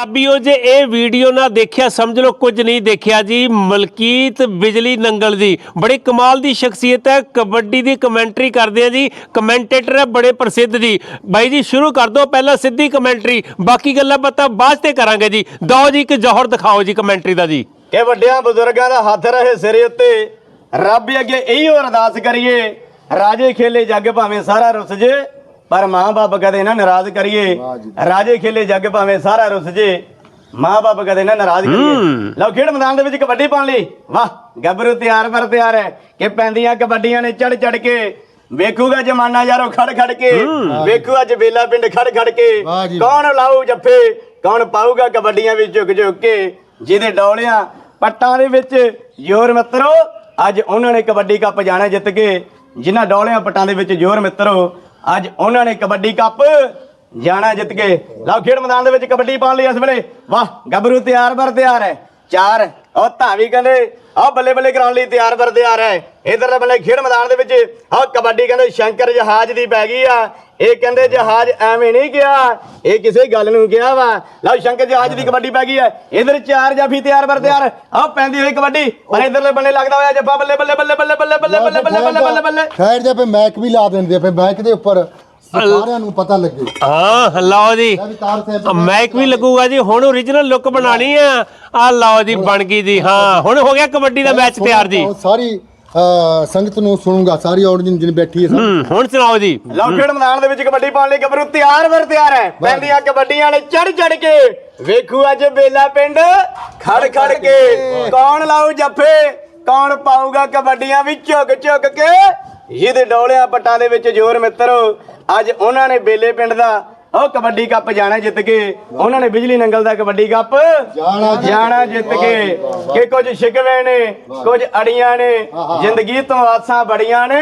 ਪੰਜਾਬੀਓ, ਜੇ ਇਹ ਵੀਡੀਓ ਨਾ ਦੇਖਿਆ, ਸਮਝ ਲਓ, ਕੁਝ ਨਹੀਂ ਦੇਖਿਆ ਜੀ। ਮਲਕੀਤ ਬਿਜਲੀ ਨੰਗਲ ਜੀ। ਬੜੀ ਕਮਾਲ ਦੀ ਸ਼ਖਸੀਅਤ ਹੈ। ਕਬੱਡੀ ਦੀ ਕਮੈਂਟਰੀ ਕਰਦੇ ਆ ਜੀ। ਕਮੈਂਟੇਟਰ ਹੈ, ਬੜੇ ਪ੍ਰਸਿੱਧ ਜੀ। ਬਾਈ ਜੀ, ਸ਼ੁਰੂ ਕਰ ਦਿਓ, ਪਹਿਲਾਂ ਸਿੱਧੀ ਕਮੈਂਟਰੀ। ਬਾਕੀ ਗੱਲਾਂ ਬਾਤਾਂ ਬਾਅਦ ਤੇ ਕਰਾਂਗੇ ਜੀ। ਦੋ ਜੀ, ਇੱਕ ਜੋਹਰ ਦਿਖਾਓ ਜੀ ਕਮੈਂਟਰੀ ਦਾ ਜੀ। ਕਿ ਵੱਡਿਆਂ ਬਜ਼ੁਰਗਾਂ ਦਾ ਹੱਥ ਰਹੇ ਸਿਰੇ ਉੱਤੇ, ਰੱਬ ਅੱਗੇ ਇਹੀ ਅਰਦਾਸ ਕਰੀਏ, ਰਾਜੇ ਖੇਲੇ ਜੱਗ ਭਾਵੇਂ ਸਾਰਾ ਰੁੱਸ ਜੇ। ਪਰ ਮਾਂ-ਬਾਪ ਕਦੇ ਨਾ ਨਾਰਾਜ਼ ਕਰੀਏ। ਰਾਜੇ ਖੇਲੇ ਜੱਗ ਭਾਵੇਂ ਸਾਰਾ ਰੁੱਸ ਜੇ। ਮਾਂ-ਬਾਪ ਕਦੇ ਨਾ ਨਾਰਾਜ਼ ਕਰੀਏ। ਲਓ ਖੇਡ ਮੈਦਾਨ ਦੇ ਵਿੱਚ ਕਬੱਡੀ ਪਾਉਣ ਲਈ। ਵਾਹ ਗੱਭਰੂ ਤਿਆਰ ਪਰ ਤਿਆਰ ਹੈ ਕਿ ਪੈਂਦੀਆਂ ਕਬੱਡੀਆਂ ਨੇ ਚੜ ਚੜ ਕੇ। ਵੇਖੂਗਾ ਜਮਾਨਾ ਯਾਰੋ ਖੜ ਖੜ ਕੇ ਵੇਖੂ ਅੱਜ ਬੇਲਾ ਪਿੰਡ ਖੜ ਖੜ ਕੇ। ਕੌਣ ਲਾਊ ਜੱਫੇ? ਕੌਣ ਪਾਊਗਾ ਕਬੱਡੀਆਂ ਵਿੱਚ ਝੁਕ ਝੁਕ ਕੇ? ਜਿਹਦੇ ਡੌਲਿਆਂ ਪੱਟਾਂ ਦੇ ਵਿੱਚ ਜ਼ੋਰ ਮਿੱਤਰੋ ਅੱਜ ਉਹਨਾਂ ਨੇ ਕਬੱਡੀ ਕੱਪ ਜਾਣਾ ਜਿੱਤ ਕੇ। ਜਿਨ੍ਹਾਂ ਡੌਲਿਆਂ ਪੱਟਾਂ ਦੇ ਵਿੱਚ ਜ਼ੋਰ ਮਿੱਤਰੋ ਅੱਜ ਉਹਨਾਂ ਨੇ ਕਬੱਡੀ ਕੱਪ ਜਾਣਾ ਜਿੱਤ ਕੇ। ਲਓ, ਖੇਡ ਮੈਦਾਨ ਦੇ ਵਿੱਚ ਕਬੱਡੀ ਪਾਉਣ ਲਈ ਇਸ ਵੇਲੇ ਵਾਹ, ਗੱਭਰੂ ਤਿਆਰ ਬਰ ਤਿਆਰ ਹੈ। ਚਾਰ ਉਹ ਧਾਵੀ ਕਹਿੰਦੇ ਆ ਬੱਲੇ ਬੱਲੇ ਕਰਾਉਣ ਲਈ ਤਿਆਰ ਬਰ ਤਿਆਰ ਹੈ। ਇਧਰ ਬੱਲੇ ਖੇਡ ਮੈਦਾਨ ਦੇ ਵਿੱਚ ਆ ਕਬੱਡੀ ਕਹਿੰਦੇ ਸ਼ੰਕਰ ਜਹਾਜ਼ ਦੀ ਪੈ ਗਈ ਆ। ਇਹ ਕਹਿੰਦੇ ਜਹਾਜ਼ ਐਵੇਂ ਨਹੀਂ ਗਿਆ। ਇਹ ਕਿਸੇ ਗੱਲ ਨੂੰ ਗਿਆ ਵਾ। ਲਓ ਸ਼ੰਕਰ ਜਹਾਜ਼ ਦੀ ਕਬੱਡੀ ਪੈ ਗਈ ਹੈ। ਇਧਰ ਚਾਰ ਜਾਫੀ ਤਿਆਰ ਬਰ ਤਿਆਰ। ਆ ਪੈਂਦੀ ਹੋਈ ਕਬੱਡੀ। ਪਰ ਇਧਰਲੇ ਬੰਨੇ ਲੱਗਦਾ ਹੋਇਆ ਜੱਫਾ। ਬੱਲੇ ਬੱਲੇ ਬੱਲੇ ਬੱਲੇ ਬੱਲੇ ਬੱਲੇ ਬੱਲੇ ਬੱਲੇ ਬੱਲੇ ਬੱਲੇ ਬੱਲੇ। ਸਾਈਡ ਦੇ ਪੇ ਮੈਕ ਵੀ ਲਾ ਦਿੰਦੇ ਪਏ ਮੈਕ ਦੇ ਉੱਪਰ ਸਾਰਿਆਂ ਨੂੰ ਪਤਾ ਲੱਗੇ। ਹਾਂ ਲਓ ਜੀ। ਮੈਕ ਵੀ ਲੱਗੂਗਾ ਜੀ। ਹੁਣ ਓਰੀਜਨਲ ਲੁੱਕ ਬਣਾਣੀ ਆ। ਆ ਲਓ ਜੀ ਬਣ ਗਈ ਜੀ। ਹਾਂ ਹੁਣ ਹੋ ਗਿਆ ਕਬੱਡੀ ਦਾ ਮੈਚ ਤਿਆਰ ਜੀ। ਸਾਰੀ ਸੰਗਤ ਨੂੰ ਸੁਣੂਗਾ ਸਾਰੀ ਆਡੀਅנס ਜਿਹਨੇ ਬੈਠੀ ਹੈ ਸਭ। ਹੂੰ ਹੁਣ ਸੁਣਾਓ ਜੀ। ਲਓ ਖੇਡ ਮੈਦਾਨ ਦੇ ਵਿੱਚ ਕਬੱਡੀ ਪਾਉਣ ਲਈ ਗੱਭਰੂ ਤਿਆਰ ਵਰ ਤਿਆਰ ਹੈ। ਪੈਂਦੀਆਂ ਕਬੱਡੀਆਂ ਨੇ ਚੜ ਚੜ ਕੇ। ਵੇਖੂ ਅੱਜ ਬੇਲਾ ਪਿੰਡ ਖੜ ਖੜ ਕੇ। ਕੌਣ ਲਾਊ ਜੱਫੇ ਕੌਣ ਪਾਊਗਾ ਕਬੱਡੀਆਂ ਵੀ ਝੁਕ ਝੁਕ ਕੇ। ਜਿਹਦੇ ਡੋਲਿਆਂ ਪੱਟਾਂ ਦੇ ਵਿੱਚ ਜ਼ੋਰ ਮਿੱਤਰੋ ਅੱਜ ਉਹਨਾਂ ਨੇ ਬੇਲੇ ਪਿੰਡ ਦਾ ਉਹ ਕਬੱਡੀ ਕੱਪ ਜਾਣਾ ਜਿੱਤ ਕੇ ਉਹਨਾਂ ਨੇ ਬਿਜਲੀ ਨੰਗਲ ਦਾ ਕਬੱਡੀ ਕੱਪ ਜਾਣਾ ਜਿੱਤ ਕੇ ਕਿ ਕੁਝ ਸ਼ਿਕਵੇ ਨੇ ਕੁਝ ਅੜੀਆਂ ਨੇ ਜ਼ਿੰਦਗੀ ਤੋਂ ਆਸਾਂ ਬੜੀਆਂ ਨੇ।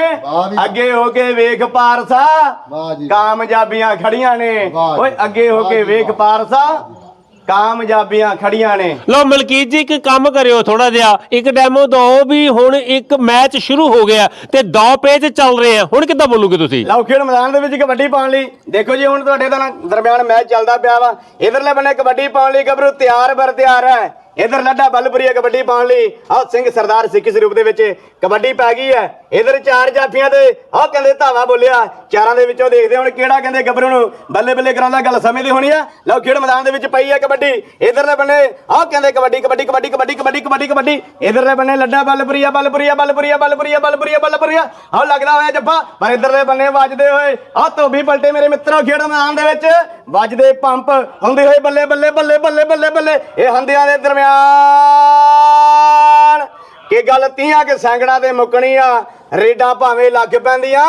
ਅੱਗੇ ਹੋ ਕੇ ਵੇਖ ਪਾਰਸਾ। ਕਾਮਯਾਬੀਆਂ ਖੜੀਆਂ ਨੇ। ਓਏ ਅੱਗੇ ਹੋ ਕੇ ਵੇਖ। ਪਾਰਸਾ ਕਾਮਯਾਬੀਆਂ ਖੜੀਆਂ ਨੇ। ਲਓ ਮਲਕੀਤ ਜੀ ਇੱਕ ਕੰਮ ਕਰਿਓ ਥੋੜਾ ਜਿਹਾ। ਇੱਕ ਡੈਮੋ ਦੋ ਵੀ ਹੁਣ ਇੱਕ ਮੈਚ ਸ਼ੁਰੂ ਹੋ ਗਿਆ ਤੇ ਦੋ ਪੇਜ ਚੱਲ ਰਹੇ ਆ। ਹੁਣ ਕਿੱਦਾਂ ਬੋਲੋਗੇ ਤੁਸੀਂ? ਲਓ ਖੇਡ ਮੈਦਾਨ ਦੇ ਵਿੱਚ ਕਬੱਡੀ ਪਾਉਣ ਲਈ। ਦੇਖੋ ਜੀ ਹੁਣ ਤੁਹਾਡੇ ਦਾ ਦਰਮਿਆਨ ਮੈਚ ਚੱਲਦਾ ਪਿਆ ਵਾ। ਇਧਰਲੇ ਬੰਨੇ ਕਬੱਡੀ ਪਾਉਣ ਲਈ ਗੱਭਰੂ ਤਿਆਰ ਬਰ ਤਿਆਰ ਹੈ। ਇਧਰ ਲੱਡਾ ਬੱਲਪੁਰੀਆ ਕਬੱਡੀ ਪਾਉਣ ਲਈ। ਆਹ ਸਿੰਘ ਸਰਦਾਰ ਸਿੱਖੀ ਸਰੂਪ ਦੇ ਵਿੱਚ ਕਬੱਡੀ ਪੈ ਗਈ ਹੈ। ਇਧਰ ਚਾਰ ਜਾਫੀਆਂ ਦੇ ਆਹ ਕਹਿੰਦੇ ਧਾਵਾ ਬੋਲਿਆ। ਚਾਰਾਂ ਦੇ ਵਿੱਚੋਂ ਦੇਖਦੇ ਹੁਣ ਕਿਹੜਾ ਕਹਿੰਦੇ ਗੱਭਰੂ ਨੂੰ ਬੱਲੇ ਬੱਲੇ ਕਰਾਉਂਦਾ ਗੱਲ ਸਮੇਂ ਦੀ ਹੋਣੀ ਆ। ਲਓ ਖੇਡ ਮੈਦਾਨ ਦੇ ਵਿੱਚ ਪਈ ਹੈ ਕਬੱਡੀ। ਇਧਰਲੇ ਬੰਨੇ ਆਹ ਕਹਿੰਦੇ ਕਬੱਡੀ ਕਬੱਡੀ ਕਬੱਡੀ ਕਬੱਡੀ ਕਬੱਡੀ ਕਬੱਡੀ ਕਬੱਡੀ। ਇਧਰਲੇ ਬੰਨੇ ਲੱਡਾ ਬੱਲਪੁਰੀਆ ਬੱਲਪੁਰੀਆ ਬੱਲਪੁਰੀਆ ਬੱਲਪੁਰੀਆ ਬੱਲਪੁਰੀਆ ਬੱਲਪੁਰੀਆ ਆਹ ਲੱਗਦਾ ਹੋਇਆ ਜੱਫਾ। ਪਰ ਇਧਰਲੇ ਬੰਨੇ ਵੱਜਦੇ ਹੋਏ ਆਹ ਧੋਬੀ ਪਲਟੇ ਮੇਰੇ ਮਿੱਤਰੋ ਖੇਡ ਮੈਦਾਨ ਦੇ ਵਿੱਚ। ਵੱਜਦੇ ਪੰਪ। ਹੁੰਦੇ ਹੋਏ ਬੱਲੇ ਬੱਲੇ ਬੱਲੇ ਬੱਲੇ ਬੱਲੇ ਬੱਲੇ। ਇਹ ਹੰਦਿਆਂ ਦੇ ਦਰਮਿਆਨ ਕੀ ਗੱਲ ਤੀਆਂ ਕਿ ਸੈਂਕੜਾਂ ਤੇ ਮੁੱਕਣੀ ਆ ਰੇਡਾਂ ਭਾਵੇਂ ਲੱਗ ਪੈਂਦੀਆਂ,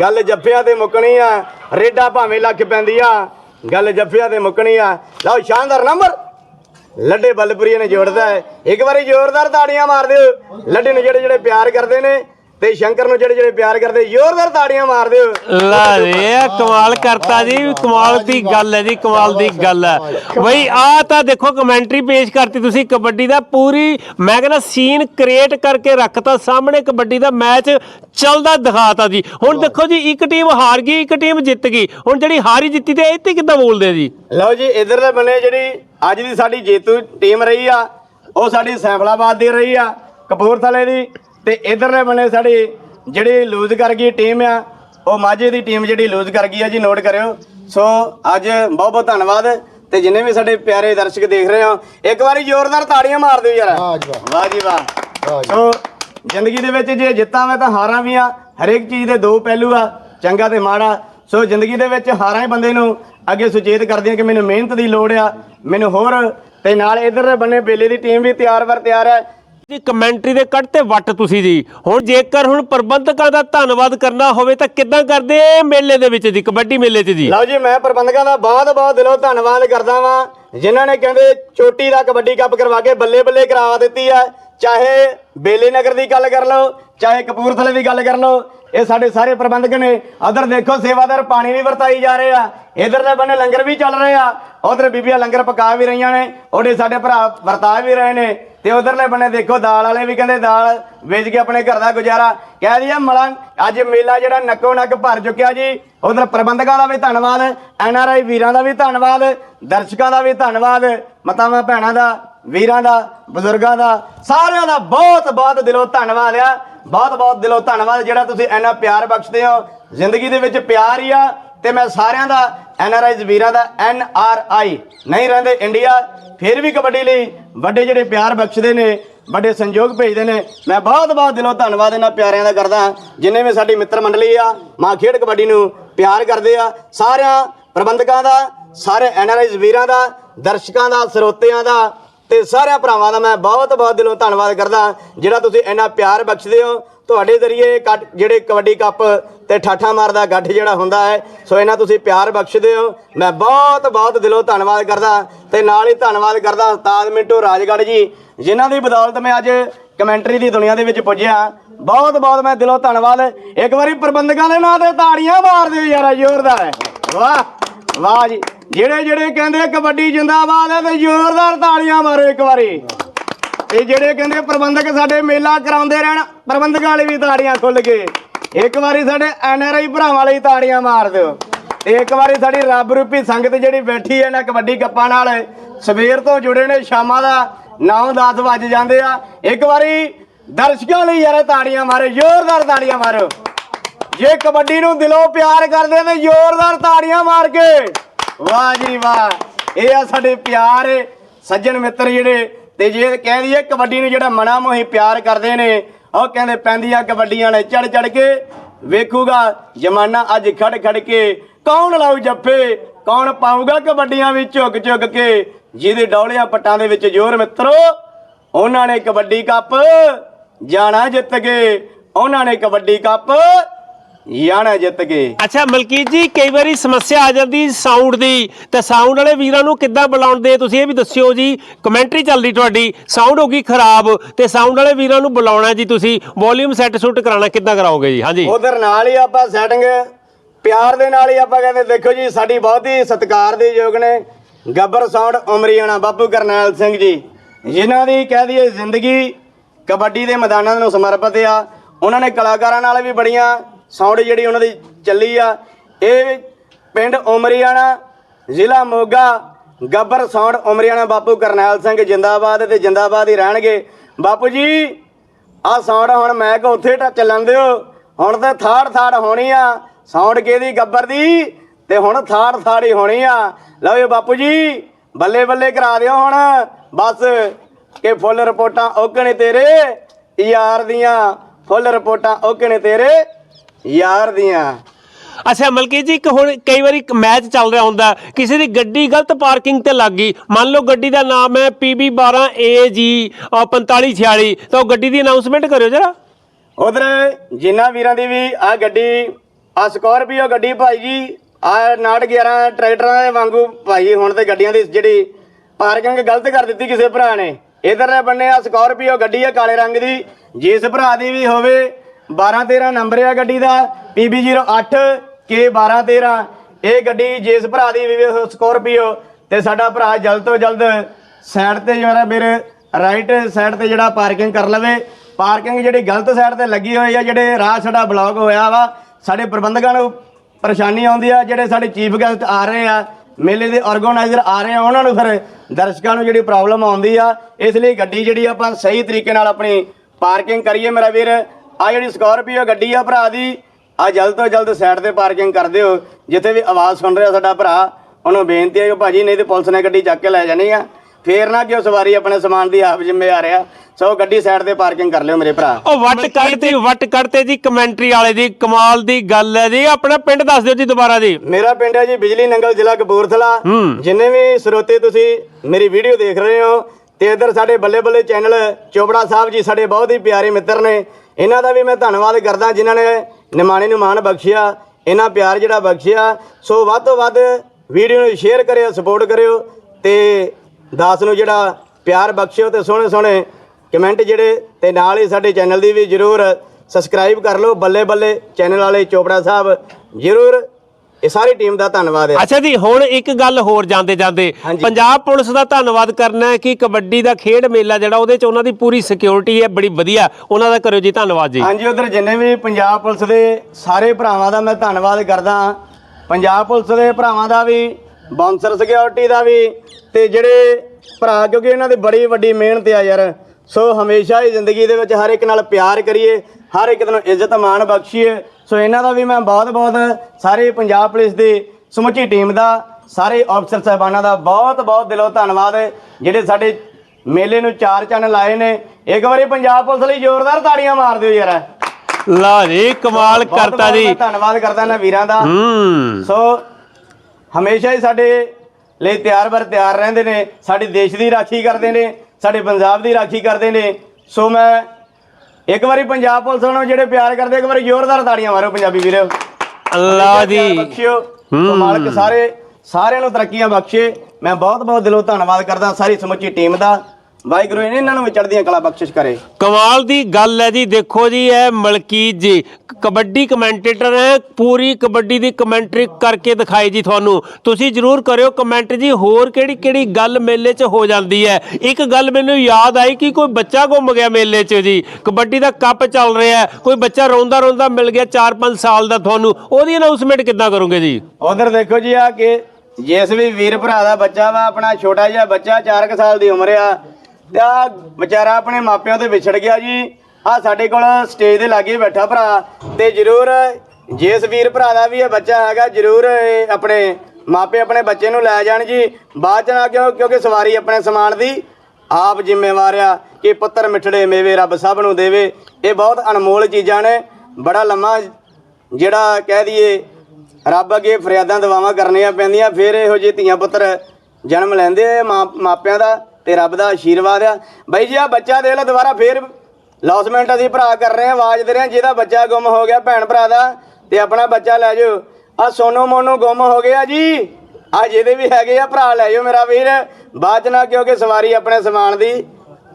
ਗੱਲ ਜੱਫਿਆਂ ਤੇ ਮੁੱਕਣੀ ਆ ਰੇਡਾਂ ਭਾਵੇਂ ਲੱਗ ਪੈਂਦੀਆਂ, ਗੱਲ ਜੱਫਿਆਂ ਤੇ ਮੁੱਕਣੀ ਆ ਲਓ ਸ਼ਾਨਦਾਰ ਨੰਬਰ। ਲੱਡੇ ਬਲਪੁਰੀਏ ਨੇ ਜੋੜਦਾ ਹੈ। ਇੱਕ ਵਾਰੀ ਜ਼ੋਰਦਾਰ ਤਾੜੀਆਂ ਮਾਰ ਦਿਓ। ਲੱਡੇ ਨੂੰ ਜਿਹੜੇ ਜਿਹੜੇ ਪਿਆਰ ਕਰਦੇ ਨੇ ਤੇ ਸ਼ੰਕਰ ਨੂੰ ਜਿਹੜੇ ਜਿਹੜੇ ਪਿਆਰ ਕਰਦੇ ਜ਼ੋਰਦਾਰ ਤਾੜੀਆਂ ਮਾਰ ਦਿਓ। ਲਾ ਦੇ ਇਹ ਕਮਾਲ ਕਰਤਾ ਜੀ ਕਮਾਲ ਦੀ ਗੱਲ ਹੈ ਜੀ ਕਮਾਲ ਦੀ ਗੱਲ ਹੈ। ਬਈ ਆ ਤਾਂ ਦੇਖੋ ਕਮੈਂਟਰੀ ਪੇਸ਼ ਕਰਤੀ ਤੁਸੀਂ ਕਬੱਡੀ ਦਾ ਪੂਰੀ ਮੈਂ ਕਹਿੰਦਾ ਸੀਨ ਕ੍ਰੀਏਟ ਕਰਕੇ ਰੱਖਤਾ ਸਾਹਮਣੇ ਕਬੱਡੀ ਦਾ ਮੈਚ ਚੱਲਦਾ ਦਿਖਾਤਾ ਜੀ। ਹੁਣ ਦੇਖੋ ਜੀ ਇੱਕ ਟੀਮ ਹਾਰ ਗਈ ਇੱਕ ਟੀਮ ਜਿੱਤ ਗਈ। ਹੁਣ ਜਿਹੜੀ ਹਾਰੀ ਜਿੱਤੀ ਤੇ ਇਹ ਤੇ ਕਿੱਦਾਂ ਬੋਲਦੇ ਜੀ? ਲਓ ਜੀ ਇਧਰਲੇ ਬੰਨੇ ਜਿਹੜੀ ਅੱਜ ਦੀ ਸਾਡੀ ਜੇਤੂ ਟੀਮ ਰਹੀ ਆ ਉਹ ਸਾਡੀ ਸੈਂਫਲਾਬਾਦ ਦੀ ਰਹੀ ਆ ਕਪੂਰਥਲੇ ਦੀ। ਤੇ ਇਧਰਲੇ ਬੰਨੇ ਸਾਡੀ ਜਿਹੜੀ ਲੂਜ਼ ਕਰ ਗਈ ਟੀਮ ਆ ਉਹ ਮਾਝੇ ਦੀ ਟੀਮ ਜਿਹੜੀ ਲੂਜ਼ ਕਰ ਗਈ ਆ ਜੀ ਨੋਟ ਕਰਿਓ। ਸੋ ਅੱਜ ਬਹੁਤ ਬਹੁਤ ਧੰਨਵਾਦ ਤੇ ਜਿੰਨੇ ਵੀ ਸਾਡੇ ਪਿਆਰੇ ਦਰਸ਼ਕ ਦੇਖ ਰਹੇ ਹੋ ਇੱਕ ਵਾਰੀ ਜ਼ੋਰਦਾਰ ਤਾੜੀਆਂ ਮਾਰ ਦਿਓ ਯਾਰ। ਵਾਹ ਜੀ ਵਾਹ। ਸੋ ਜ਼ਿੰਦਗੀ ਦੇ ਵਿੱਚ ਜੇ ਜਿੱਤਾਂ ਮੈਂ ਤਾਂ ਹਾਰਾਂ ਵੀ ਆ ਹਰੇਕ ਚੀਜ਼ ਦੇ ਦੋ ਪਹਿਲੂ ਆ ਚੰਗਾ ਤੇ ਮਾੜਾ। ਸੋ ਜ਼ਿੰਦਗੀ ਦੇ ਵਿੱਚ ਹਾਰਾਂ ਹੀ ਬੰਦੇ ਨੂੰ ਅੱਗੇ ਸੁਚੇਤ ਕਰਦੀਆਂ ਕਿ ਮੈਨੂੰ ਮਿਹਨਤ ਦੀ ਲੋੜ ਆ ਮੈਨੂੰ ਹੋਰ। ਤੇ ਨਾਲ ਇਧਰ ਬੰਨੇ ਬੇਲੇ ਦੀ ਟੀਮ ਵੀ ਤਿਆਰ ਵਰ ਤਿਆਰ ਹੈ ਜੀ ਕਮੈਂਟਰੀ ਦੇ ਕੱਢ ਤੇ ਵੱਟ ਤੁਸੀਂ ਜੀ। ਹੁਣ ਜੇਕਰ ਹੁਣ ਪ੍ਰਬੰਧਕਾਂ ਦਾ ਧੰਨਵਾਦ ਕਰਨਾ ਹੋਵੇ ਤਾਂ ਕਿੱਦਾਂ ਕਰਦੇ ਮੇਲੇ ਦੇ ਵਿੱਚ ਜੀ, ਕਬੱਡੀ ਮੇਲੇ 'ਚ ਜੀ? ਲਓ ਜੀ, ਮੈਂ ਪ੍ਰਬੰਧਕਾਂ ਦਾ ਬਹੁਤ ਬਹੁਤ ਦਿਲੋਂ ਧੰਨਵਾਦ ਕਰਦਾ ਵਾਂ, ਜਿਨ੍ਹਾਂ ਨੇ ਕਹਿੰਦੇ ਚੋਟੀ ਦਾ ਕਬੱਡੀ ਕੱਪ ਕਰਵਾ ਕੇ ਬੱਲੇ ਬੱਲੇ ਕਰਾ ਦਿੱਤੀ ਆ। ਚਾਹੇ ਬੇਲੇ ਨਗਰ ਦੀ ਗੱਲ ਕਰ ਲਓ, ਚਾਹੇ ਕਪੂਰਥਲੇ ਦੀ ਗੱਲ ਕਰ ਲਓ, ਇਹ ਸਾਡੇ ਸਾਰੇ ਪ੍ਰਬੰਧਕ ਨੇ। ਅਦਰ ਦੇਖੋ, ਸੇਵਾਦਾਰ ਪਾਣੀ ਵੀ ਵਰਤਾਈ ਜਾ ਰਹੇ ਆ। ਇਧਰਲੇ ਬੰਨੇ ਲੰਗਰ ਵੀ ਚੱਲ ਰਹੇ ਆ। ਉਧਰ ਬੀਬੀਆਂ ਲੰਗਰ ਪਕਾ ਵੀ ਰਹੀਆਂ ਨੇ, ਉਹਦੇ ਸਾਡੇ ਭਰਾ ਵਰਤਾ ਵੀ ਰਹੇ ਨੇ। ਤੇ ਉਧਰਲੇ ਬੰਨੇ ਦੇਖੋ ਦਾਲ ਵਾਲੇ ਵੀ ਕਹਿੰਦੇ ਦਾਲ ਵੇਚ ਕੇ ਆਪਣੇ ਘਰ ਦਾ ਗੁਜ਼ਾਰਾ। ਕਹਿ ਦਈਏ ਮਲੰਗ ਅੱਜ ਮੇਲਾ ਜਿਹੜਾ ਨੱਕੋ ਨੱਕ ਭਰ ਚੁੱਕਿਆ ਜੀ। ਉਧਰ ਪ੍ਰਬੰਧਕਾਂ ਦਾ ਵੀ ਧੰਨਵਾਦ, ਐਨ ਆਰ ਆਈ ਵੀਰਾਂ ਦਾ ਵੀ ਧੰਨਵਾਦ, ਦਰਸ਼ਕਾਂ ਦਾ ਵੀ ਧੰਨਵਾਦ, ਮਤਾਵਾਂ ਭੈਣਾਂ ਦਾ, ਵੀਰਾਂ ਦਾ, ਬਜ਼ੁਰਗਾਂ ਦਾ, ਸਾਰਿਆਂ ਦਾ ਬਹੁਤ ਬਹੁਤ ਦਿਲੋਂ ਧੰਨਵਾਦ ਆ। ਬਹੁਤ ਬਹੁਤ ਦਿਲੋਂ ਧੰਨਵਾਦ ਜਿਹੜਾ ਤੁਸੀਂ ਇੰਨਾ ਪਿਆਰ ਬਖਸ਼ਦੇ ਹੋ। ਜ਼ਿੰਦਗੀ ਦੇ ਵਿੱਚ ਪਿਆਰ ਹੀ ਆ। ਤੇ ਮੈਂ ਸਾਰਿਆਂ ਦਾ ਐਨ ਆਰ ਆਈ ਵੀਰਾਂ ਦਾ ਐਨ ਆਰ ਆਈ ਨਹੀਂ ਰਹਿੰਦੇ ਇੰਡੀਆ, ਫਿਰ ਵੀ ਕਬੱਡੀ ਲਈ ਵੱਡੇ ਜਿਹੜੇ ਪਿਆਰ ਬਖਸ਼ਦੇ ਨੇ, ਵੱਡੇ ਸੰਯੋਗ ਭੇਜਦੇ ਨੇ, ਮੈਂ ਬਹੁਤ ਬਹੁਤ ਦਿਲੋਂ ਧੰਨਵਾਦ ਇਹਨਾਂ ਪਿਆਰਿਆਂ ਦਾ ਕਰਦਾ ਜਿੰਨੇ ਵੀ ਸਾਡੀ ਮਿੱਤਰ ਮੰਡਲੀ ਆ, ਮਾਂ ਖੇਡ ਕਬੱਡੀ ਨੂੰ ਪਿਆਰ ਕਰਦੇ ਆ, ਸਾਰਿਆਂ ਪ੍ਰਬੰਧਕਾਂ ਦਾ, ਸਾਰੇ ਐਨ ਆਰ ਆਈ ਵੀਰਾਂ ਦਾ, ਦਰਸ਼ਕਾਂ ਦਾ, ਸਰੋਤਿਆਂ ਦਾ, ਤੇ ਸਾਰਿਆਂ ਭਰਾਵਾਂ ਦਾ ਮੈਂ ਬਹੁਤ ਬਹੁਤ ਦਿਲੋਂ ਧੰਨਵਾਦ ਕਰਦਾ ਜਿਹੜਾ ਤੁਸੀਂ ਇੰਨਾ ਪਿਆਰ ਬਖਸ਼ਦੇ ਹੋ ਤੁਹਾਡੇ ਜ਼ਰੀਏ ਕੱਟ- ਜਿਹੜੇ ਕਬੱਡੀ ਕੱਪ ਤੇ ਠਾਠਾ ਮਾਰਦਾ ਗੱਠ ਜਿਹੜਾ ਹੁੰਦਾ ਹੈ, ਸੋ ਇਹਨਾਂ ਤੁਸੀਂ ਪਿਆਰ ਬਖਸ਼ਦੇ ਹੋ। ਮੈਂ ਬਹੁਤ ਬਹੁਤ ਦਿਲੋਂ ਧੰਨਵਾਦ ਕਰਦਾ ਤੇ ਨਾਲ ਹੀ ਧੰਨਵਾਦ ਕਰਦਾ ਉਸਤਾਦ ਮਿੰਟੂ ਰਾਜਗੜ੍ਹ ਜੀ, ਜਿਨ੍ਹਾਂ ਦੀ ਬਦੌਲਤ ਮੈਂ ਅੱਜ ਕਮੈਂਟਰੀ ਦੀ ਦੁਨੀਆ ਦੇ ਵਿੱਚ ਪੁੱਜਿਆ। ਬਹੁਤ ਬਹੁਤ ਮੈਂ ਦਿਲੋਂ ਧੰਨਵਾਦ। ਇੱਕ ਵਾਰੀ ਪ੍ਰਬੰਧਕਾਂ ਦੇ ਨਾਂ ਤੇ ਤਾੜੀਆਂ ਮਾਰ ਦਿਓ ਯਾਰ ਜ਼ੋਰਦਾਰ ਵਾਹ ਵਾਹ ਜੀ। ਜਿਹੜੇ ਜਿਹੜੇ ਕਹਿੰਦੇ ਕਬੱਡੀ ਜਿੰਦਾਬਾਦ ਹੈ ਤੇ ਜ਼ੋਰਦਾਰ ਤਾੜੀਆਂ ਮਾਰੋ ਇੱਕ ਵਾਰੀ। ਇਹ ਜਿਹੜੇ ਕਹਿੰਦੇ ਪ੍ਰਬੰਧਕ ਸਾਡੇ ਮੇਲਾ ਕਰਾਉਂਦੇ ਰਹਿਣ, ਪ੍ਰਬੰਧਕਾਂ ਵਾਲੇ ਵੀ ਤਾੜੀਆਂ ਖੁੱਲ ਕੇ। ਇੱਕ ਵਾਰੀ ਸਾਡੇ ਐਨ ਆਰ ਆਈ ਭਰਾਵਾਂ ਲਈ ਤਾੜੀਆਂ ਮਾਰ ਦਿਓ। ਤੇ ਇੱਕ ਵਾਰੀ ਸਾਡੀ ਰੱਬ ਰੂਪੀ ਸੰਗਤ ਜਿਹੜੀ ਬੈਠੀ ਹੈ ਨਾ ਕਬੱਡੀ ਕੱਪਾਂ ਨਾਲ, ਸਵੇਰ ਤੋਂ ਜੁੜੇ ਨੇ, ਸ਼ਾਮਾਂ ਦਾ 9-10 ਵੱਜ ਜਾਂਦੇ ਆ। ਇੱਕ ਵਾਰੀ ਦਰਸ਼ਕਾਂ ਲਈ ਯਾਰ ਤਾੜੀਆਂ ਮਾਰੋ, ਜ਼ੋਰਦਾਰ ਤਾੜੀਆਂ ਮਾਰੋ। ਜੇ ਕਬੱਡੀ ਨੂੰ ਦਿਲੋਂ ਪਿਆਰ ਕਰਦੇ ਨੇ, ਜ਼ੋਰਦਾਰ ਤਾੜੀਆਂ ਮਾਰ ਕੇ। ਵਾਹ ਜੀ ਵਾਹ। ਇਹ ਆ ਸਾਡੇ ਪਿਆਰ ਸੱਜਣ ਮਿੱਤਰ ਜਿਹੜੇ ਤੇ ਜੇ ਕਹਿ ਦਈਏ ਕਬੱਡੀ ਨੂੰ ਜਿਹੜਾ ਮਨਾ ਮੋਹੀ ਪਿਆਰ ਕਰਦੇ ਨੇ, ਉਹ ਕਹਿੰਦੇ ਪੈਂਦੀਆਂ ਕਬੱਡੀਆਂ ਨੇ ਚੜ ਚੜ ਕੇ। ਵੇਖੂਗਾ ਜਮਾਨਾ ਅੱਜ ਖੜ ਖੜ ਕੇ। ਕੌਣ ਲਾਊ ਜੱਫੇ? ਕੌਣ ਪਾਊਗਾ ਕਬੱਡੀਆਂ ਵਿੱਚ ਝੁਕ ਝੁਕ ਕੇ? ਜਿਹਦੇ ਡੌਲਿਆਂ ਪੱਟਾਂ ਦੇ ਵਿੱਚ ਜ਼ੋਰ ਮਿੱਤਰੋ, ਉਹਨਾਂ ਨੇ ਕਬੱਡੀ ਕੱਪ ਜਾਣਾ ਜਿੱਤ ਗਏ ਉਹਨਾਂ ਨੇ ਕਬੱਡੀ ਕੱਪ ਜਾਣਾ ਜਿੱਤ ਗਏ। ਅੱਛਾ ਮਲਕੀਤ ਜੀ ਕਈ ਵਾਰੀ ਸਮੱਸਿਆ ਆ ਜਾਂਦੀ ਸਾਊਂਡ ਦੀ। ਤੇ ਸਾਊਂਡ ਵਾਲੇ ਵੀਰਾਂ ਨੂੰ ਕਿੱਦਾਂ ਬੁਲਾਉਂਦੇ ਤੁਸੀਂ ਇਹ ਵੀ ਦੱਸਿਓ ਜੀ ਕਮੈਂਟਰੀ ਚੱਲਦੀ ਤੁਹਾਡੀ ਸਾਊਂਡ ਹੋ ਗਈ ਖਰਾਬ ਤੇ ਸਾਊਂਡ ਵਾਲੇ ਵੀਰਾਂ ਨੂੰ ਬੁਲਾਉਣਾ ਜੀ ਤੁਸੀਂ। ਵੋਲਿਊਮ ਸੈੱਟ ਸੁੱਟ ਕਰਾਉਣਾ ਕਿੱਦਾਂ ਕਰਾਓਗੇ ਜੀ? ਹਾਂਜੀ। ਉਧਰ ਨਾਲ ਹੀ ਆਪਾਂ ਸੈਟਿੰਗ ਪਿਆਰ ਦੇ ਨਾਲ ਹੀ ਆਪਾਂ ਕਹਿੰਦੇ ਦੇਖੋ ਜੀ ਸਾਡੀ ਬਹੁਤ ਹੀ ਸਤਿਕਾਰ ਦੇ ਯੋਗ ਨੇ। ਗੱਬਰ ਸਾਊਂਡ ਉਮਰੀਆਣਾ ਬਾਪੂ ਕਰਨੈਲ ਸਿੰਘ ਜੀ। ਜਿਨ੍ਹਾਂ ਦੀ ਕਹਿ ਦਈਏ ਜ਼ਿੰਦਗੀ ਕਬੱਡੀ ਦੇ ਮੈਦਾਨਾਂ ਨੂੰ ਸਮਰਪਿਤ ਆ ਉਹਨਾਂ ਨੇ ਕਲਾਕਾਰਾਂ ਨਾਲ ਵੀ ਬੜੀਆਂ ਸਾਊਂਡ ਜਿਹੜੀ ਉਹਨਾਂ ਦੀ ਚੱਲੀ ਆ, ਇਹ ਪਿੰਡ ਉਮਰੀਆਣਾ, ਜ਼ਿਲ੍ਹਾ ਮੋਗਾ, ਗੱਬਰ ਸਾਊਂਡ ਉਮਰੀਆਣਾ ਬਾਪੂ ਕਰਨੈਲ ਸਿੰਘ ਜਿੰਦਾਬਾਦ ਤੇ ਜਿੰਦਾਬਾਦ ਹੀ ਰਹਿਣਗੇ। ਬਾਪੂ ਜੀ ਆ ਸਾਊਂਡ ਹੁਣ ਮੈਂ ਕਿ ਉੱਥੇ ਟ ਚੱਲਣ ਦਿਓ ਹੁਣ ਤੇ ਥਾੜ ਥਾੜ ਹੋਣੀ ਆ। ਸਾਊਂਡ ਕਿਹਦੀ, ਗੱਬਰ ਦੀ? ਤੇ ਹੁਣ ਥਾੜ ਥਾੜ ਹੀ ਹੋਣੀ ਆ। ਲਓ ਜੀ ਬਾਪੂ ਜੀ, ਬੱਲੇ ਬੱਲੇ ਕਰਾ ਦਿਓ ਹੁਣ। ਬਸ ਕਿ ਫੁੱਲ ਰਿਪੋਰਟਾਂ ਓਕਣੇ ਤੇਰੇ। ਯਾਰ ਦੀਆਂ ਫੁੱਲ ਰਿਪੋਰਟਾਂ ਓਕਣੇ ਤੇਰੇ। ਯਾਰ ਦੀਆਂ। ਅੱਛਾ ਮਲਕੀਤ ਜੀ ਇੱਕ ਹੁਣ ਕਈ ਵਾਰੀ ਇੱਕ ਮੈਚ ਚੱਲ ਰਿਹਾ ਹੁੰਦਾ। ਕਿਸੇ ਦੀ ਗੱਡੀ ਗਲਤ ਪਾਰਕਿੰਗ ਤੇ ਲੱਗ ਗਈ। ਮੰਨ ਲਓ ਗੱਡੀ ਦਾ ਨਾਮ ਹੈ PB12AG 4546 ਤਾਂ ਉਹ ਗੱਡੀ ਦੀ ਅਨਾਉਂਸਮੈਂਟ ਕਰਿਓ ਜਰਾ। ਉਧਰ ਜਿਨ੍ਹਾਂ ਵੀਰਾਂ ਦੀ ਵੀ ਆ ਗੱਡੀ ਆ ਸਕਾਰਪੀਓ ਗੱਡੀ ਭਾਈ ਜੀ ਆ 911 ਟਰੈਕਟਰਾਂ ਦੇ ਵਾਂਗੂ ਭਾਈ ਹੁਣ ਤੇ ਗੱਡੀਆਂ ਦੀ ਜਿਹੜੀ ਪਾਰਕਿੰਗ ਗਲਤ ਕਰ ਦਿੱਤੀ ਕਿਸੇ ਭਰਾ ਨੇ। ਇਧਰਲੇ ਬੰਨੇ ਆ ਸਕਾਰਪੀਓ ਗੱਡੀ ਆ ਕਾਲੇ ਰੰਗ ਦੀ। ਜਿਸ ਭਰਾ ਦੀ ਵੀ ਹੋਵੇ 12 13 ਨੰਬਰ ਆ ਗੱਡੀ ਦਾ PB08 K1213 ਇਹ ਗੱਡੀ ਜਿਸ ਭਰਾ ਦੀ ਵੀ ਸਕੋਰਪੀਓ ਸਕਾਰਪੀਓ। ਤੇ ਸਾਡਾ ਭਰਾ ਜਲਦ ਤੋਂ ਜਲਦ ਸਾਈਡ ਤੇ ਜਿਹੜਾ ਮੇਰੇ ਰਾਈਟ ਸਾਈਡ ਤੇ ਜਿਹੜਾ ਪਾਰਕਿੰਗ ਕਰ ਲਵੇ। ਪਾਰਕਿੰਗ ਜਿਹੜੀ ਗਲਤ ਸਾਈਡ ਤੇ ਲੱਗੀ ਹੋਈ ਆ, ਜਿਹੜੇ ਰਾਹ ਸਾਡਾ ਬਲੌਕ ਹੋਇਆ ਵਾ, ਸਾਡੇ ਪ੍ਰਬੰਧਕਾਂ ਨੂੰ ਪਰੇਸ਼ਾਨੀ ਆਉਂਦੀ ਆ, ਜਿਹੜੇ ਸਾਡੇ ਚੀਫ ਗੈਸਟ ਆ ਰਹੇ ਆ, ਮੇਲੇ ਦੇ ਆਰਗੇਨਾਈਜ਼ਰ ਆ ਰਹੇ ਆ, ਉਹਨਾਂ ਨੂੰ ਫਿਰ ਦਰਸ਼ਕਾਂ ਨੂੰ ਜਿਹੜੀ ਪ੍ਰੋਬਲਮ ਆਉਂਦੀ ਆ, ਇਸ ਲਈ ਗੱਡੀ ਜਿਹੜੀ ਆਪਾਂ ਸਹੀ ਤਰੀਕੇ ਨਾਲ ਆਪਣੀ ਪਾਰਕਿੰਗ ਕਰੀਏ ਮੇਰਾ ਵੀਰ। ਆ ਜਿਹੜੀ ਸਕਾਰਪੀਓ ਗੱਡੀ ਆ ਭਰਾ ਦੀ ਆ ਜਲਦ ਤੋਂ ਜਲਦ ਸਾਈਡ ਤੇ ਪਾਰਕਿੰਗ ਕਰ ਦਿਓ। ਜਿੱਥੇ ਵੀ ਆਵਾਜ਼ ਸੁਣ ਰਿਹਾ ਸਾਡਾ ਭਰਾ ਉਹਨੂੰ ਬੇਨਤੀ ਹੈ ਕਿ ਭਾਜੀ ਨਹੀਂ ਤੇ ਪੁਲਿਸ ਨੇ ਗੱਡੀ ਚੱਕ ਕੇ ਲੈ ਜਾਣੀ ਆ। ਫੇਰ ਨਾ ਕਿ ਉਹ ਸਵਾਰੀ ਆਪਣੇ ਸਮਾਨ ਦੀ ਆਪ ਜ਼ਿੰਮੇ ਆ ਰਿਹਾ। ਸੋ ਗੱਡੀ ਸਾਈਡ ਤੇ ਪਾਰਕਿੰਗ ਕਰ ਲਿਓ ਮੇਰੇ ਭਰਾ। ਉਹ ਵੱਟ ਕੱਢਤੇ ਵੱਟ ਕੱਢਤੇ ਜੀ ਕਮੈਂਟਰੀ ਵਾਲੇ ਦੀ ਕਮਾਲ ਦੀ ਗੱਲ ਹੈ ਜੀ। ਆਪਣਾ ਪਿੰਡ ਦੱਸ ਦਿਓ ਜੀ ਦੁਬਾਰਾ ਜੀ। ਮੇਰਾ ਪਿੰਡ ਹੈ ਜੀ ਬਿਜਲੀ ਨੰਗਲ ਜ਼ਿਲ੍ਹਾ ਕਪੂਰਥਲਾ। ਜਿੰਨੇ ਵੀ ਸਰੋਤੇ ਤੁਸੀਂ ਮੇਰੀ ਵੀਡੀਓ ਦੇਖ ਰਹੇ ਹੋ ਤੇ ਇਧਰ ਸਾਡੇ ਬੱਲੇ ਬੱਲੇ ਚੈਨਲ ਚੋਪੜਾ ਸਾਹਿਬ ਜੀ ਸਾਡੇ ਬਹੁਤ ਹੀ ਪਿਆਰੇ ਮਿੱਤਰ ਨੇ। ਇਹਨਾਂ ਦਾ ਵੀ ਮੈਂ ਧੰਨਵਾਦ ਕਰਦਾ ਜਿਨ੍ਹਾਂ ਨੇ ਨਿਮਾਣੇ ਨੂੰ ਮਾਣ ਬਖਸ਼ਿਆ, ਇਹਨਾਂ ਪਿਆਰ ਜਿਹੜਾ ਬਖਸ਼ਿਆ। ਸੋ ਵੱਧ ਤੋਂ ਵੱਧ ਵੀਡੀਓ ਨੂੰ ਸ਼ੇਅਰ ਕਰਿਓ ਸਪੋਰਟ ਕਰਿਓ ਤੇ ਦਾਸ ਨੂੰ ਜਿਹੜਾ ਪਿਆਰ ਬਖਸ਼ਿਓ ਤੇ ਸੋਹਣੇ ਸੋਹਣੇ ਕਮੈਂਟ ਜਿਹੜੇ ਤੇ ਨਾਲ ਹੀ ਸਾਡੇ ਚੈਨਲ ਦੀ ਵੀ ਜਰੂਰ ਸਬਸਕ੍ਰਾਈਬ ਕਰ ਲਓ। ਬੱਲੇ ਬੱਲੇ ਚੈਨਲ ਵਾਲੇ ਚੋਪੜਾ ਸਾਹਿਬ ਜਰੂਰ ਇਹ ਸਾਰੀ ਟੀਮ ਦਾ ਧੰਨਵਾਦ ਹੈ। ਅੱਛਾ ਜੀ ਹੁਣ ਇੱਕ ਗੱਲ ਹੋਰ ਜਾਂਦੇ ਜਾਂਦੇ। ਪੰਜਾਬ ਪੁਲਿਸ ਦਾ ਧੰਨਵਾਦ ਕਰਨਾ ਹੈ ਕਿ ਕਬੱਡੀ ਦਾ ਖੇਡ ਮੇਲਾ ਜਿਹੜਾ ਉਹਦੇ ਚ ਉਹਨਾਂ ਦੀ ਪੂਰੀ ਸਿਕਿਉਰਿਟੀ ਹੈ ਬੜੀ ਵਧੀਆ। ਉਹਨਾਂ ਦਾ ਕਰਿਓ ਜੀ ਧੰਨਵਾਦ ਜੀ। ਹਾਂਜੀ ਉਧਰ ਜਿੰਨੇ ਵੀ ਪੰਜਾਬ ਪੁਲਿਸ ਦੇ ਸਾਰੇ ਭਰਾਵਾਂ ਦਾ ਮੈਂ ਧੰਨਵਾਦ ਕਰਦਾ ਹਾਂ। ਪੰਜਾਬ ਪੁਲਿਸ ਦੇ ਭਰਾਵਾਂ ਦਾ ਵੀ ਬਾਉਂਸਰ ਸਿਕਿਉਰਿਟੀ ਦਾ ਵੀ ਤੇ ਜਿਹੜੇ ਭਰਾ ਕਿਉਂਕਿ ਇਹਨਾਂ ਦੀ ਬੜੀ ਵੱਡੀ ਮਿਹਨਤ ਆ ਯਾਰ। ਸੋ ਹਮੇਸ਼ਾ ਹੀ ਜ਼ਿੰਦਗੀ ਦੇ ਵਿੱਚ ਹਰ ਇੱਕ ਨਾਲ ਪਿਆਰ ਕਰੀਏ ਹਰ ਇੱਕ ਨੂੰ ਇੱਜ਼ਤ ਮਾਣ ਬਖਸ਼ੀਏ। ਸੋ ਇਹਨਾਂ ਦਾ ਵੀ ਮੈਂ ਬਹੁਤ ਬਹੁਤ ਸਾਰੇ ਪੰਜਾਬ ਪੁਲਿਸ ਦੀ ਸਮੁੱਚੀ ਟੀਮ ਦਾ ਸਾਰੇ ਅਫਸਰ ਸਾਹਿਬਾਨਾਂ ਦਾ ਬਹੁਤ ਬਹੁਤ ਦਿਲੋਂ ਧੰਨਵਾਦ। ਜਿਹੜੇ ਸਾਡੇ ਮੇਲੇ ਨੂੰ ਚਾਰ ਚੰਨ ਲਾਏ ਨੇ ਇੱਕ ਵਾਰੀ ਪੰਜਾਬ ਪੁਲਿਸ ਲਈ ਜ਼ੋਰਦਾਰ ਤਾੜੀਆਂ ਮਾਰ ਦਿਓ ਯਾਰ। ਲਾ ਜੀ ਕਮਾਲ ਕਰਤਾ ਜੀ। ਧੰਨਵਾਦ ਕਰਦਾ ਨਾ ਵੀਰਾਂ ਦਾ। ਸੋ ਹਮੇਸ਼ਾ ਹੀ ਸਾਡੇ ਲਈ ਤਿਆਰ ਬਰ ਤਿਆਰ ਰਹਿੰਦੇ ਨੇ ਸਾਡੇ ਦੇਸ਼ ਦੀ ਰਾਖੀ ਕਰਦੇ ਨੇ। ਸਾਡੇ ਪੰਜਾਬ ਦੀ ਰਾਖੀ ਕਰਦੇ ਨੇ। ਸੋ ਮੈਂ ਇੱਕ ਵਾਰੀ ਪੰਜਾਬ ਪੁਲਿਸ ਨੂੰ ਜਿਹੜੇ ਪਿਆਰ ਕਰਦੇ ਇੱਕ ਵਾਰੀ ਜ਼ੋਰਦਾਰ ਤਾੜੀਆਂ ਮਾਰੋ ਪੰਜਾਬੀ ਵੀਰੋ। ਅੱਲਾ ਬਖਸ਼ਿਓ। ਸੋ ਮਾਲਕ ਸਾਰੇ ਸਾਰਿਆਂ ਨੂੰ ਤਰੱਕੀਆਂ ਬਖਸ਼ੇ। ਮੈਂ ਬਹੁਤ ਬਹੁਤ ਦਿਲੋਂ ਧੰਨਵਾਦ ਕਰਦਾ ਸਾਰੀ ਸਮੁੱਚੀ ਟੀਮ ਦਾ। ਵਾਹਿਗੁਰੂ ਇਹਨਾਂ ਨੂੰ ਵੀ ਚੜ੍ਹਦੀਆਂ ਕਲਾ ਬਖਸ਼ਿਸ਼ ਕਰੇ। ਕਮਾਲ ਦੀ ਗੱਲ ਹੈ ਜੀ ਦੇਖੋ ਜੀ ਇਹ ਮਲਕੀਤ ਜੀ ਕਬੱਡੀ ਕਮੈਂਟੇਟਰ ਹੈ ਪੂਰੀ ਕਬੱਡੀ ਦੀ ਕਮੈਂਟਰੀ ਕਰਕੇ ਦਿਖਾਈ ਜੀ ਤੁਹਾਨੂੰ। ਤੁਸੀਂ ਜਰੂਰ ਕਰਿਓ ਕਮੈਂਟ ਜੀ ਹੋਰ ਕਿਹੜੀ ਕਿਹੜੀ ਗੱਲ ਮੇਲੇ 'ਚ ਹੋ ਜਾਂਦੀ ਹੈ? ਇੱਕ ਗੱਲ ਮੈਨੂੰ ਯਾਦ ਆਈ ਕਿ ਕੋਈ ਬੱਚਾ ਗੁੰਮ ਗਿਆ ਮੇਲੇ 'ਚ ਜੀ। ਕਬੱਡੀ ਦਾ ਕੱਪ ਚੱਲ ਰਿਹਾ ਕੋਈ ਬੱਚਾ ਰੋਂਦਾ ਰੋਂਦਾ ਮਿਲ ਗਿਆ 4-5 ਸਾਲ ਦਾ ਤੁਹਾਨੂੰ। ਉਹਦੀ ਅਨਾਉਂਸਮੈਂਟ ਕਿੱਦਾਂ ਕਰੋਗੇ ਜੀ? ਉਧਰ ਦੇਖੋ ਜੀ ਆ ਕਿ ਜਿਸ ਵੀ ਵੀਰ ਭਰਾ ਦਾ ਬੱਚਾ ਵਾ ਆਪਣਾ ਛੋਟਾ ਜਿਹਾ ਬੱਚਾ 4 ਸਾਲ ਦੀ ਉਮਰ ਆ ਤੇ ਆ ਵਿਚਾਰਾ ਆਪਣੇ ਮਾਪਿਆਂ ਤੋਂ ਵਿਛੜ ਗਿਆ ਜੀ। ਆ ਸਾਡੇ ਕੋਲ ਸਟੇਜ ਦੇ ਲਾਗੇ ਬੈਠਾ ਭਰਾ ਤੇ ਜਰੂਰ ਜਿਸ ਵੀਰ ਭਰਾ ਦਾ ਵੀ ਇਹ ਬੱਚਾ ਹੈਗਾ, ਜਰੂਰ ਇਹ ਆਪਣੇ ਮਾਪੇ ਆਪਣੇ ਬੱਚੇ ਨੂੰ ਲੈ ਜਾਣ ਜੀ। ਬਾਅਦ ਚ ਨਾ ਕਿਉਂ, ਕਿਉਂਕਿ ਸਵਾਰੀ ਆਪਣੇ ਸਮਾਨ ਦੀ ਆਪ ਜ਼ਿੰਮੇਵਾਰ ਆ ਕਿ ਪੁੱਤਰ ਮਿੱਠੜੇ ਮੇਵੇ ਰੱਬ ਸਭ ਨੂੰ ਦੇਵੇ। ਇਹ ਬਹੁਤ ਅਨਮੋਲ ਚੀਜ਼ਾਂ ਨੇ। ਬੜਾ ਲੰਮਾ ਜਿਹੜਾ ਕਹਿ ਦਈਏ, ਰੱਬ ਅੱਗੇ ਫਰਿਆਦਾਂ ਦਵਾਵਾਂ ਕਰਨੀਆਂ ਪੈਂਦੀਆਂ, ਫਿਰ ਇਹੋ ਜਿਹੇ ਧੀਆਂ ਪੁੱਤਰ ਜਨਮ ਲੈਂਦੇ ਆ ਮਾਪਿਆਂ ਦਾ। ਤੇ ਰੱਬ ਦਾ ਆਸ਼ੀਰਵਾਦ ਆ। ਬਾਈ ਜੀ ਆ ਬੱਚਾ ਦੇ ਲਓ, ਦੁਬਾਰਾ ਫੇਰ ਲੌਸਮੈਂਟ ਅਸੀਂ ਭਰਾ ਕਰ ਰਹੇ ਆ ਆਵਾਜ਼ ਦੇ ਰਹੇ ਆ ਜਿਹਦਾ ਬੱਚਾ ਗੁੰਮ ਹੋ ਗਿਆ, ਭੈਣ ਭਰਾ ਦਾ, ਤੇ ਆਪਣਾ ਬੱਚਾ ਲੈ ਜਾਓ। ਆ ਸੋਨੋ ਮੋਨੋ ਗੁੰਮ ਹੋ ਗਿਆ ਜੀ। ਆ ਜਿਹਦੇ ਵੀ ਹੈਗੇ ਆ, ਭਰਾ ਲੈ ਜਾਓ ਮੇਰਾ ਵੀਰ। ਬਾਅਦ ਚ ਨਾ, ਕਿਉਂਕਿ ਸਵਾਰੀ ਆਪਣੇ ਸਮਾਨ ਦੀ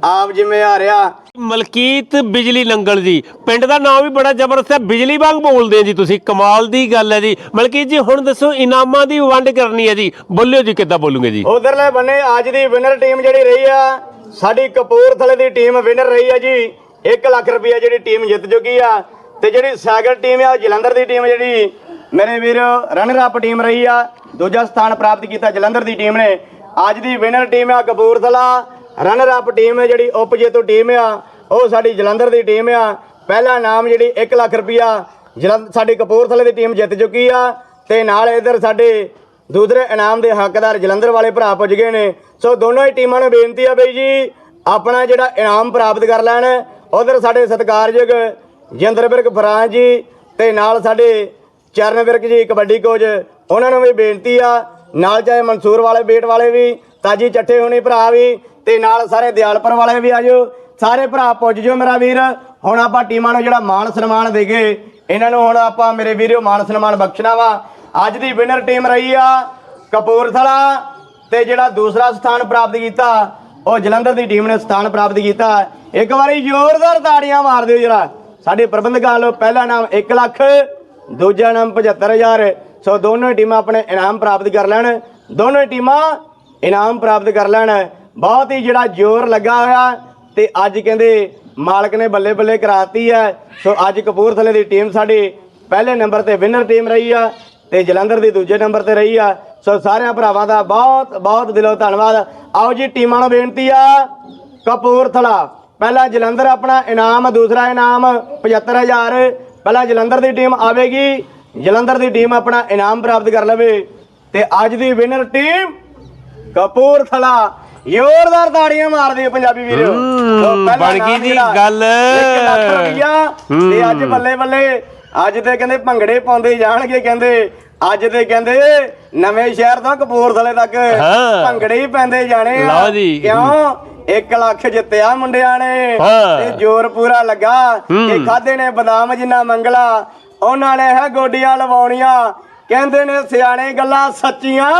ਆਪ ਜ਼ਿੰਮੇਵਾਰ ਆ। ਰਿਹਾ ਮਲਕੀਤ ਬਿਜਲੀ ਨੰਗਲ ਜੀ। ਪਿੰਡ ਦਾ ਨਾਮ ਵੀ ਬੜਾ ਜ਼ਬਰਦਸਤ ਹੈ। ਬਿਜਲੀ ਵਾਂਗ ਬੋਲਦੇ ਜੀ ਤੁਸੀਂ। ਕਮਾਲ ਦੀ ਗੱਲ ਹੈ ਜੀ। ਮਲਕੀਤ ਜੀ, ਹੁਣ ਦੱਸੋ, ਇਨਾਮਾਂ ਦੀ ਵੰਡ ਕਰਨੀ ਹੈ ਜੀ। ਬੋਲਿਓ ਜੀ, ਕਿੱਦਾਂ ਬੋਲੂਗੇ ਜੀ? ਉਧਰਲੇ ਬੰਨੇ ਅੱਜ ਦੀ ਵਿਨਰ ਟੀਮ ਜਿਹੜੀ ਰਹੀ ਆ, ਸਾਡੀ ਕਪੂਰਥਲੇ ਦੀ ਟੀਮ ਵਿਨਰ ਰਹੀ ਆ ਜੀ। 1 ਲੱਖ ਰੁਪਇਆ ਜਿਹੜੀ ਟੀਮ ਜਿੱਤ ਚੁੱਕੀ ਆ। ਤੇ ਜਿਹੜੀ ਸਾਈਕਲ ਟੀਮ ਆ, ਜਲੰਧਰ ਦੀ ਟੀਮ ਜਿਹੜੀ ਮੇਰੇ ਵੀਰ ਰਨਰ ਅਪ ਟੀਮ ਰਹੀ ਆ। ਦੂਜਾ ਸਥਾਨ ਪ੍ਰਾਪਤ ਕੀਤਾ ਜਲੰਧਰ ਦੀ ਟੀਮ ਨੇ। ਅੱਜ ਦੀ ਵਿਨਰ ਟੀਮ ਆ ਕਪੂਰਥਲਾ। ਰਨਰ ਅਪ ਟੀਮ ਹੈ ਜਿਹੜੀ ਉਪ ਜੇਤੂ ਟੀਮ ਆ, ਉਹ ਸਾਡੀ ਜਲੰਧਰ ਦੀ ਟੀਮ ਆ। ਪਹਿਲਾ ਨਾਮ ਜਿਹੜੀ 1 ਲੱਖ ਰੁਪਇਆ ਜਲੰਧਰ ਸਾਡੀ ਕਪੂਰਥਲੇ ਦੀ ਟੀਮ ਜਿੱਤ ਚੁੱਕੀ ਆ ਤੇ ਨਾਲ ਇਧਰ ਸਾਡੇ ਦੂਸਰੇ ਇਨਾਮ ਦੇ ਹੱਕਦਾਰ ਜਲੰਧਰ ਵਾਲੇ ਭਰਾ ਪੁੱਜ ਗਏ ਨੇ। ਸੋ ਦੋਨੋਂ ਹੀ ਟੀਮਾਂ ਨੂੰ ਬੇਨਤੀ ਆ ਬਈ ਜੀ, ਆਪਣਾ ਜਿਹੜਾ ਇਨਾਮ ਪ੍ਰਾਪਤ ਕਰ ਲੈਣ। ਉਧਰ ਸਾਡੇ ਸਤਿਕਾਰਯੋਗ ਜਿੰਦਰ ਬਿਰਕ ਫਰਾਂ ਜੀ ਤੇ ਨਾਲ ਸਾਡੇ ਚਰਨ ਵਿਰਕ ਜੀ, ਕਬੱਡੀ ਕੋਚ, ਉਹਨਾਂ ਨੂੰ ਵੀ ਬੇਨਤੀ ਆ। ਨਾਲ ਚਾਹੇ ਮਨਸੂਰ ਵਾਲੇ, ਬੇਟ ਵਾਲੇ ਵੀ, ਤਾਜੀ ਚੱਠੇ ਹੋਣੀ ਭਰਾ ਵੀ ਤੇ ਨਾਲ ਸਾਰੇ ਦਿਆਲਪੁਰ ਵਾਲੇ ਵੀ ਆਜੋ ਸਾਰੇ ਭਰਾ ਪੁੱਜ ਜਾਓ ਮੇਰਾ ਵੀਰ। ਹੁਣ ਆਪਾਂ ਟੀਮਾਂ ਨੂੰ ਜਿਹੜਾ ਮਾਣ ਸਨਮਾਨ ਦੇਗੇ ਇਹਨਾਂ ਨੂੰ ਹੁਣ ਆਪਾਂ ਮੇਰੇ ਵੀਰੋ ਮਾਣ ਸਨਮਾਨ ਬਖਸ਼ਣਾ ਵਾ। ਅੱਜ ਦੀ ਵਿਨਰ ਟੀਮ ਰਹੀ ਆ ਕਪੂਰਥਲਾ ਤੇ ਜਿਹੜਾ ਦੂਸਰਾ ਸਥਾਨ ਪ੍ਰਾਪਤ ਕੀਤਾ, ਉਹ ਜਲੰਧਰ ਦੀ ਟੀਮ ਨੇ ਸਥਾਨ ਪ੍ਰਾਪਤ ਕੀਤਾ। ਇੱਕ ਵਾਰੀ ਜ਼ੋਰਦਾਰ ਤਾੜੀਆਂ ਮਾਰ ਦਿਓ ਜਰਾ। ਸਾਡੇ ਪ੍ਰਬੰਧਕਾਂ ਵੱਲੋਂ ਪਹਿਲਾ ਨਾਮ 1 ਲੱਖ, ਦੂਜਾ ਨਾਮ 75000 ਸੋ ਦੋਨੋਂ ਟੀਮਾਂ ਆਪਣੇ ਇਨਾਮ ਪ੍ਰਾਪਤ ਕਰ ਲੈਣ। ਦੋਨੋਂ ਟੀਮਾਂ ਇਨਾਮ ਪ੍ਰਾਪਤ ਕਰ ਲੈਣ। ਬਹੁਤ ਹੀ ਜਿਹੜਾ ਜ਼ੋਰ ਲੱਗਾ ਹੋਇਆ ਤੇ ਅੱਜ ਕਹਿੰਦੇ ਮਾਲਕ ਨੇ ਬੱਲੇ ਬੱਲੇ ਕਰਾਤੀ ਹੈ। ਸੋ ਅੱਜ ਕਪੂਰਥਲੇ ਦੀ ਟੀਮ ਸਾਡੀ ਪਹਿਲੇ ਨੰਬਰ ਤੇ ਵਿਨਰ ਟੀਮ ਰਹੀ ਆ ਤੇ ਜਲੰਧਰ ਦੀ ਦੂਜੇ ਨੰਬਰ ਤੇ ਰਹੀ ਆ। ਸੋ ਸਾਰਿਆਂ ਭਰਾਵਾਂ ਦਾ ਬਹੁਤ ਬਹੁਤ ਦਿਲੋਂ ਧੰਨਵਾਦ। ਆਓ ਜੀ, ਟੀਮਾਂ ਨੂੰ ਬੇਨਤੀ ਆ, ਕਪੂਰਥਲਾ। ਪਹਿਲਾ ਜਲੰਧਰ ਆਪਣਾ ਇਨਾਮ, ਦੂਸਰਾ ਇਨਾਮ 75000 ਪਹਿਲਾਂ ਜਲੰਧਰ ਦੀ ਟੀਮ ਆਵੇਗੀ, ਜਲੰਧਰ ਦੀ ਟੀਮ ਆਪਣਾ ਇਨਾਮ ਪ੍ਰਾਪਤ ਕਰ ਲਵੇ। ਤੇ ਅੱਜ ਦੀ ਵਿਨਰ ਟੀਮ ਕਪੂਰਥਲਾ। ਜ਼ੋਰਦਾਰ ਤਾੜੀਆਂ ਮਾਰਦੇ ਪੰਜਾਬੀ ਵੀਰੋ। ਬਣ ਗਈ ਜੀ ਗੱਲ। ਇੱਕ ਲੱਖ ਰੁਪਈਆ ਤੇ ਅੱਜ ਬੱਲੇ ਬੱਲੇ ਅੱਜ ਤੇ ਕਹਿੰਦੇ ਭੰਗੜੇ ਪਾਉਂਦੇ ਜਾਣਗੇ ਕਹਿੰਦੇ ਅੱਜ ਤੇ ਕਹਿੰਦੇ ਨਵੇਂ ਸ਼ਹਿਰ ਤੋਂ ਕਪੂਰਥਲੇ ਤੱਕ। ਭੰਗੜੇ ਹੀ ਪੈਂਦੇ ਜਾਣੇ ਆ। ਲਓ ਜੀ। ਕਿਉਂ? 1 ਲੱਖ ਜਿੱਤਿਆ ਮੁੰਡਿਆਂ ਨੇ। ਤੇ ਜ਼ੋਰ ਪੂਰਾ ਲੱਗਾ। ਇਹ ਖਾਦੇ ਨੇ ਬਦਾਮ ਜਿੰਨਾ ਮੰਗਲਾ। ਉਹਨਾਂ ਨੇ ਹੈ ਗੋਡੀਆਂ ਲਵਾਉਣੀਆਂ। ਕਹਿੰਦੇ ਨੇ ਸਿਆਣੇ ਗੱਲਾਂ ਸੱਚੀਆਂ।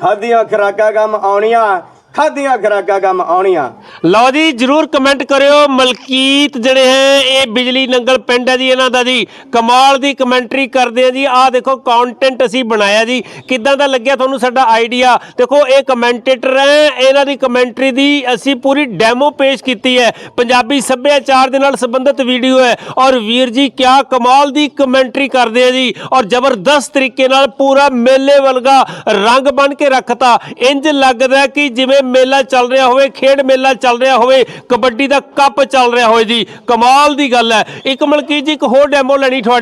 ਖਾਦੀਆਂ ਖਰਾਕਾਂ ਕੰਮ ਆਉਣੀਆਂ। ਖਾਧੀਆਂ ਖਰਾਕਾਂ ਕੰਮ ਆਉਣੀਆਂ। ਲਓ ਜੀ, ਜਰੂਰ ਕਮੈਂਟ ਕਰਿਓ। ਮਲਕੀਤ ਜਿਹੜੇ ਹੈ, ਇਹ ਬਿਜਲੀ ਨੰਗਲ ਪਿੰਡ ਹੈ ਜੀ, ਇਹਨਾਂ ਦਾ ਜੀ। ਕਮਾਲ ਦੀ ਕਮੈਂਟਰੀ ਕਰਦੇ ਆ ਜੀ। ਆਹ ਦੇਖੋ ਕੰਟੈਂਟ ਅਸੀਂ ਬਣਾਇਆ ਜੀ। ਕਿੱਦਾਂ ਦਾ ਲੱਗਿਆ ਤੁਹਾਨੂੰ ਸਾਡਾ ਆਈਡੀਆ ਦੇਖੋ, ਇਹ ਕਮੈਂਟੇਟਰ ਹੈ, ਇਹਨਾਂ ਦੀ ਕਮੈਂਟਰੀ ਦੀ ਅਸੀਂ ਪੂਰੀ ਡੈਮੋ ਪੇਸ਼ ਕੀਤੀ ਹੈ। ਪੰਜਾਬੀ ਸੱਭਿਆਚਾਰ ਦੇ ਨਾਲ ਸੰਬੰਧਿਤ ਵੀਡੀਓ ਹੈ। ਔਰ ਵੀਰ ਜੀ, ਕਿਆ ਕਮਾਲ ਦੀ ਕਮੈਂਟਰੀ ਕਰਦੇ ਆ ਜੀ। ਔਰ ਜ਼ਬਰਦਸਤ ਤਰੀਕੇ ਨਾਲ ਪੂਰਾ ਮੇਲੇ ਵਲਗਾ ਰੰਗ ਬਣ ਕੇ ਰੱਖਤਾ। ਇੰਜ ਲੱਗਦਾ ਕਿ ਜਿਵੇਂ ਮੇਲਾ ਚੱਲ ਰਿਹਾ ਹੋਵੇ, ਖੇਡ ਮੇਲਾ ਚੱਲ ਰਿਹਾ ਹੋਵੇ, ਕਬੱਡੀ ਦਾ ਕੱਪ ਚੱਲ ਰਿਹਾ ਹੋਵੇ ਜੀ। ਕਮਾਲ ਦੀ ਗੱਲ ਹੈ। ਇੱਕ ਮਲਕੀਤ ਜੀ, ਇੱਕ ਹੋਰ ਡੈਮੋ ਲੈਣੀ ਤੁਹਾਡੀ